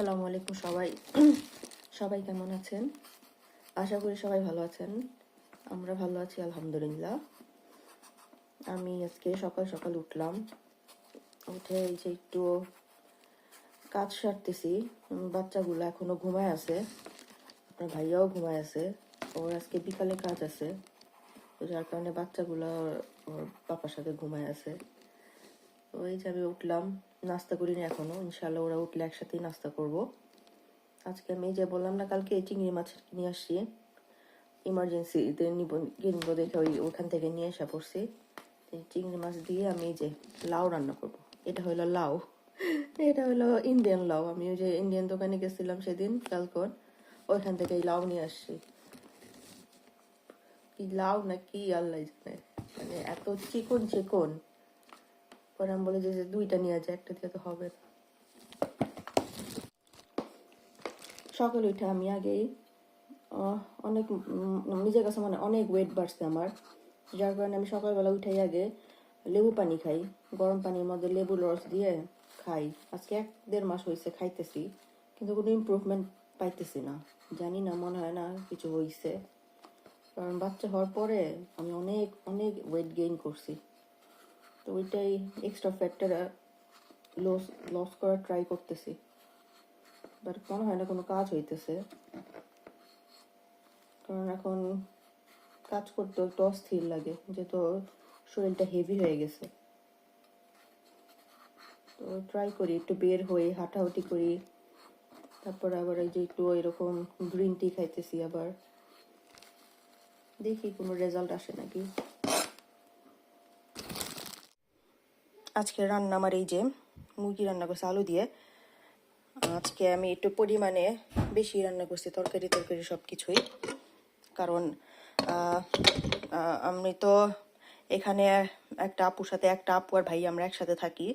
আসসালামু আলাইকুম সবাই। সবাই কেমন আছেন? আশা করি সবাই ভালো আছেন। আমরা ভালো আছি, আলহামদুলিল্লাহ। আমি আজকে সকাল সকাল উঠলাম। উঠে এই যে একটু কাজ সারতেছি। বাচ্চাগুলো এখনও ঘুমায় আছে। আপনার ভাইয়াও ঘুমায় আছে। ওর আজকে বিকালে কাজ আছে। তো যার কারণে বাচ্চাগুলো ওর- পাপার সাথে ঘুমায় আছে। ওই যে আমি উঠলাম। নাস্তা করিনি এখনও। ইনশাল্লাহ ওরা উঠলে একসাথেই নাস্তা করব। আজকে আমি যে বললাম না, কালকে চিংড়ি মাছ নিয়ে আসছি? ইমার্জেন্সিতে নিব কিনবো দেখে ওই ওখান থেকে নিয়ে আসা পড়ছি। চিংড়ি মাছ দিয়ে আমি যে লাউ রান্না করব। এটা হলো লাউ। এটা হলো ইন্ডিয়ান লাউ। আমি ওই যে ইন্ডিয়ান দোকানে গেছিলাম সেদিন কালকন ওইখান থেকে এই লাউ নিয়ে আসছি। কি লাউ না কি, আল্লাহ জানে। মানে এত চিকন চিকন পরে আমি বলে যে দুইটা নিয়ে যায় একটা দিয়ে তো হবে না। সকালে উঠে আমি আগেই অনেক নিজের কাছে মানে অনেক ওয়েট বাড়ছে আমার। যার কারণে আমি সকালবেলা উঠেই আগে লেবু পানি খাই, গরম পানির মধ্যে লেবু রস দিয়ে খাই। আজকে এক দেড় মাস হয়েছে খাইতেছি, কিন্তু কোনো ইমপ্রুভমেন্ট পাইতেছি না। জানি না, মনে হয় না কিছু হয়েছে কারণ বাচ্চা হওয়ার পরে আমি অনেক অনেক ওয়েট গেইন করছি। তো ওইটাই এক্সট্রা ফ্যাক্টর লস লস করার ট্রাই করতেছি। বাট মনে হয় না কোনো কাজ হইতেছে। কারণ এখন কাজ করতে একটু অস্থির লাগে, যেহেতু শরীরটা হেভি হয়ে গেছে। তো ট্রাই করি, একটু বের হই, হাঁটাহুটি করি। তারপর আবার এই যে একটু এরকম গ্রিন টি খাইতেছি আবার। দেখি কোনো রেজাল্ট আসে নাকি। আজকে রান্না আমার এই যে মুরগি রান্না করছি, আলু দিয়ে। আজকে আমি একটু পরিমাণে বেশি রান্না করছি, তরকারি তরকারি সব কিছুই কারণ আমি তো এখানে একটা আপুর সাথে, একটা আপু আর ভাইয়া আমরা একসাথে থাকি।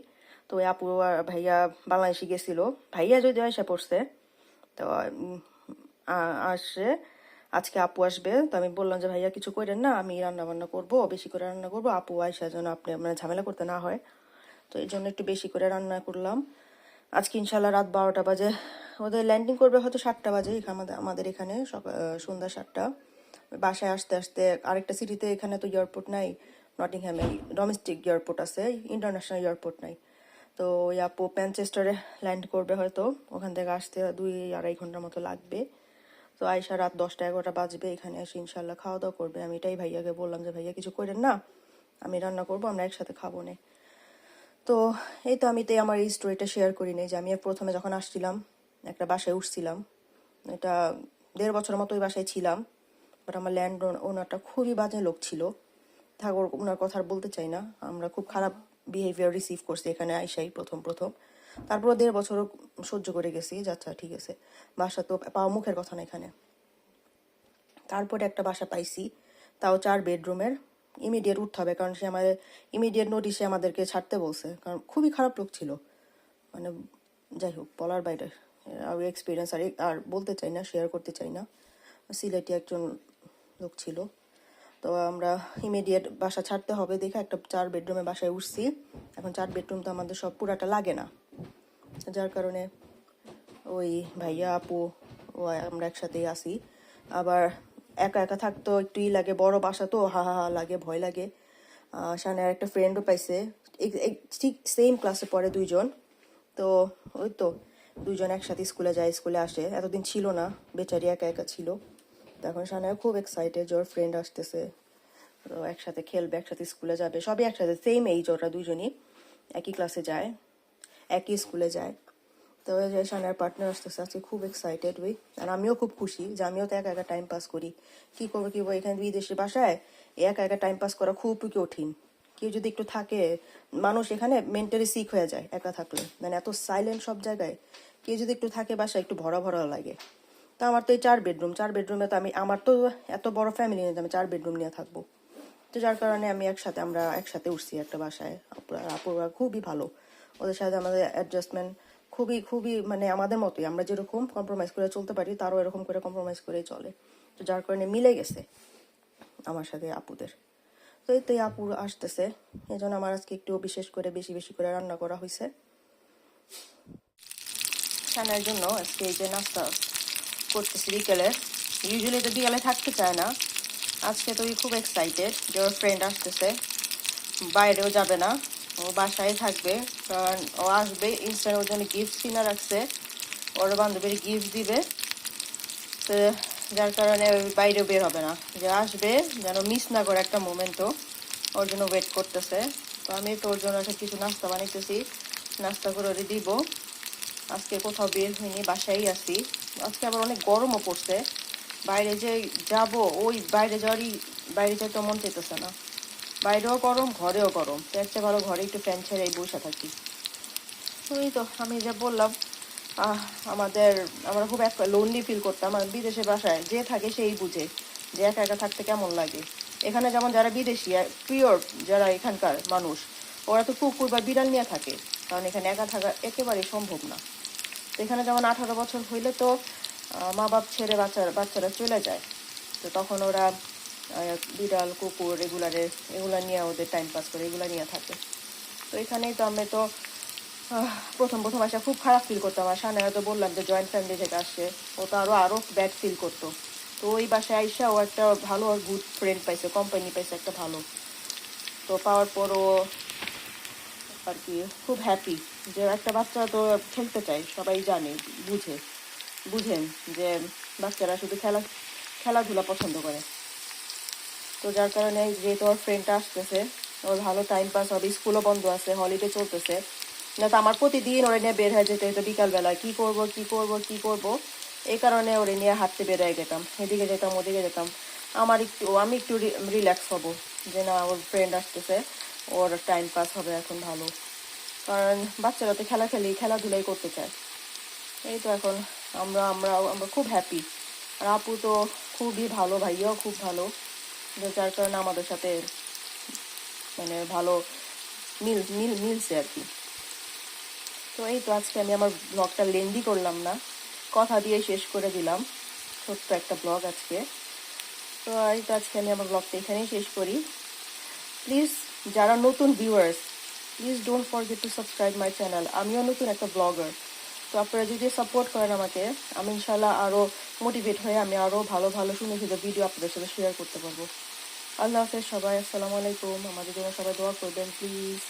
তো ওই আপু আর ভাইয়া বাংলাদেশে গেছিল। ভাইয়া যদি এসে পড়ছে, তো আসে, আজকে আপু আসবে। তো আমি বললাম যে, ভাইয়া, কিছু করেন না, আমি রান্না বান্না করব, বেশি করে রান্না করব। আপু আইসা যেন আপনি মানে ঝামেলা করতে না হয়। তো এই জন্য একটু বেশি করে রান্না করলাম। আজকে ইনশাল্লাহ রাত বারোটা বাজে। ওদের ল্যান্ডিং করবে হয়তো সাতটা বাজে আমাদের আমাদের এখানে সন্ধ্যা সাতটা। বাসায় আসতে আসতে আরেকটা সিটিতে এখানে তো এয়ারপোর্ট নাই নটিংহ্যামে ডোমেস্টিক এয়ারপোর্ট আছে ইন্টারন্যাশনাল এয়ারপোর্ট নাই। তো ওই আপু ম্যানচেস্টারে ল্যান্ড করবে হয়তো, ওখান থেকে আসতে দুই আড়াই ঘণ্টার মতো লাগবে। তো আয়সা রাত দশটা এগারোটা বাজবে, এখানে এসে ইনশাল্লাহ খাওয়া দাওয়া করবে। আমি এটাই ভাইয়াকে বললাম যে, ভাইয়া কিছু করেন না, আমি রান্না করব, আমরা একসাথে খাব না। তো এই তো আমি তো আমার এই স্টোরিটা শেয়ার করি নাই যে আমি প্রথমে যখন আসছিলাম, একটা বাসায় উঠছিলাম, এটা দেড় বছরের মতো ওই বাসায় ছিলাম বাট আমার ল্যান্ড ওনারটা খুবই বাজে লোক ছিল। থাক ওনার কথা আর বলতে চাই না। আমরা খুব খারাপ বিহেভিয়ার রিসিভ করছি এখানে আইসাই প্রথম প্রথম। তারপর দেড় বছরও সহ্য করে গেছি আচ্ছা ঠিক আছে। বাসা তো পাওয়া মুখের কথা না এখানে। তারপরে একটা বাসা পাইছি, তাও চার বেডরুমের ইমিডিয়েট উঠতে হবে, কারণ সে আমাদের ইমিডিয়েট নোটিশে আমাদেরকে ছাড়তে বলছে। কারণ খুবই খারাপ লোক ছিল। মানে যাই হোক, বলার বাইরে। আর এক্সপিরিয়েন্স আর আর বলতে চাই না শেয়ার করতে চাই না। সিলেটি একজন লোক ছিল। তো আমরা ইমিডিয়েট বাসা ছাড়তে হবে দেখে একটা চার বেডরুমে বাসায় উঠছি। এখন চার বেডরুম তো আমাদের সব পুরাটা লাগে না। যার কারণে ওই ভাইয়া, আপু ও আমরা একসাথেই আসি আবার একা একা থাকতো একটু ই লাগে বড় বাসা তো হা হা লাগে ভয় লাগে। আহ, শানের একটা ফ্রেন্ডও পাইছে। ঠিক সেম ক্লাসে পড়ে দুইজন। তো ওই তো দুজন একসাথে স্কুলে যায় স্কুলে আসে। এতদিন ছিল না বেচারি একা একা ছিল। তো এখন শানায় খুব এক্সাইটেড ওর ফ্রেন্ড আসতেছে। তো একসাথে খেলবে একসাথে স্কুলে যাবে সবই একসাথে সেম এইজ ওরা দুজনই একই ক্লাসে যায় একই স্কুলে যায়। তো ওই যে শানার পার্টনার আসতেছে, আজকে খুব এক্সাইটেড ওই আর আমিও খুব খুশি যে আমিও তো একা একা টাইম পাস করি। কি করব, কি এখানে বিদেশের বাসায় একা একা টাইম পাস করা খুব কঠিন। কেউ যদি একটু থাকে, মানুষ এখানে মেন্টালি সিক হয়ে যায় একা থাকলে। মানে এত সাইলেন্ট সব জায়গায়। কেউ যদি একটু থাকে বাসায়, একটু ভরা ভরা লাগে। তো আমার তো এই চার বেডরুম চার বেডরুমে তো আমি, আমার তো এত বড় ফ্যামিলি নিয়ে আমি চার বেডরুম নিয়ে থাকব। তো যার কারণে আমি একসাথে, আমরা একসাথে উঠছি একটা বাসায়। আপুরা আপুরা খুবই ভালো। ওদের সাথে আমাদের অ্যাডজাস্টমেন্ট খুবই খুবই মানে আমাদের মতোই। আমরা যেরকম কম্প্রোমাইজ করে চলতে পারি, তারও এরকম করে কম্প্রোমাইজ করেই চলে। তো যার কারণে মিলে গেছে আমার সাথে আপুদের। তো এই তো আপু আসতেছে। এই জন্য আমার আজকে একটু বিশেষ করে বেশি বেশি করে রান্না করা হয়েছে সানার জন্য আজকে এই যে নাস্তা করতেছি বিকেলে। ইউজুয়ালি তো বিকালে থাকতে চায় না। আজকে তো খুব এক্সাইটেড যে ওর ফ্রেন্ড আসতেছে। বাইরেও যাবে না। ও বাসায় থাকবে, কারণ ও আসবে ইনস্ট্যান্ট ওর জন্য গিফট কিনা রাখছে। ওর বান্ধবীর গিফট দিবে। তো যার কারণে বাইরে বের হবে না। যে আসবে যেন মিস না করে একটা মোমেন্টও ওর জন্য ওয়েট করতেছে। তো আমি তো ওর জন্য একটা কিছু নাস্তা বানাইতেছি। নাস্তা করে ওরে দিব। আজকে কোথাও বের হইনি বাসায় আছি। আজকে আবার অনেক গরমও পড়ছে। বাইরে যে যাব, ওই বাইরে যাওয়ারই, বাইরে যেতে মন চাইতেছে না। বাইরেও গরম, ঘরেও গরম। তো ভালো ঘরে একটু ফ্যান ছেড়ে বসে থাকি। ওই তো, আমি যা বললাম আমাদের, আমরা খুব একটা লোনলি ফিল করতাম। বিদেশে বাসায় যে থাকে সেই বুঝে যে একা একা থাকতে কেমন লাগে। এখানে যেমন যারা বিদেশি পিওর যারা এখানকার মানুষ, ওরা তো কুকুর বা বিড়াল নিয়ে থাকে। কারণ এখানে একা থাকা একেবারেই সম্ভব না। তো এখানে যেমন আঠারো বছর হইলে তো মা বাপ ছেড়ে বাচ্চারা বাচ্চারা চলে যায়। তো তখন ওরা বিড়াল, কুকুর, এগুলারে, এগুলা নিয়ে ওদের টাইম পাস করে, এগুলা নিয়ে থাকে। তো এখানেই তো আমি তো প্রথম প্রথম আসা খুব খারাপ ফিল করতাম। আর সামনে তো বললাম যে জয়েন্ট ফ্যামিলি থেকে আসছে ও তো আরও আরও ব্যাড ফিল করতো। তো ওই বাসায় আইসা ও একটা ভালো আর গুড ফ্রেন্ড পাইছে কোম্পানি পাইছে একটা ভালো। তো পাওয়ার পর ও আর কি, খুব হ্যাপি যে একটা বাচ্চা তো খেলতে চায়, সবাই জানে, বুঝে, বুঝেন যে বাচ্চারা শুধু খেলা, খেলাধুলা পছন্দ করে। তো যার কারণে যেহেতু ওর ফ্রেন্ডটা আসতেছে, ওর ভালো টাইম পাস হবে স্কুলও বন্ধ আছে হলিডে চলতেছে। না তো আমার প্রতিদিন ওরে নিয়ে বের হয়ে যেতে হতো বিকালবেলা। কি করব কি করব কি করব? এই কারণে ওরে নিয়ে হাঁটতে বের হয়ে যেতাম। এদিকে যেতাম, ওদিকে যেতাম। আমার একটু, আমি একটু রিল্যাক্স হব। যে না, ওর ফ্রেন্ড আসতেছে, ওর টাইম পাস হবে এখন ভালো। কারণ বাচ্চারা তো খেলা খেলি খেলাধুলাই করতে চায়। এই তো এখন আমরা আমরা আমরা খুব হ্যাপি আর আপু তো খুবই ভালো, ভাইয়াও খুব ভালো। যার কারণে আমাদের সাথে মানে ভালো মিল মিল, মিলছে আর কি। তো এই তো আজকে আমি আমার ব্লগটা লেন্দি করলাম না। কথা দিয়ে শেষ করে দিলাম। ছোট্ট একটা ব্লগ আজকে। তো এই তো আজকে আমি আমার ব্লগটা এখানেই শেষ করি। প্লিজ যারা নতুন viewers please don't forget to subscribe my channel আমিও নতুন একটা ব্লগার তো আপনারা যদি সাপোর্ট করেন আমাকে, আমি ইনশাল্লাহ আরও মোটিভেট হয়ে আমি আরও ভালো ভালো সুন্দর সুন্দর ভিডিও আপনাদের সাথে শেয়ার করতে পারব। আল্লাহ হাফেজ সবাই, আসসালামু আলাইকুম। আমাদের জন্য সবাই দোয়া করবেন প্লিজ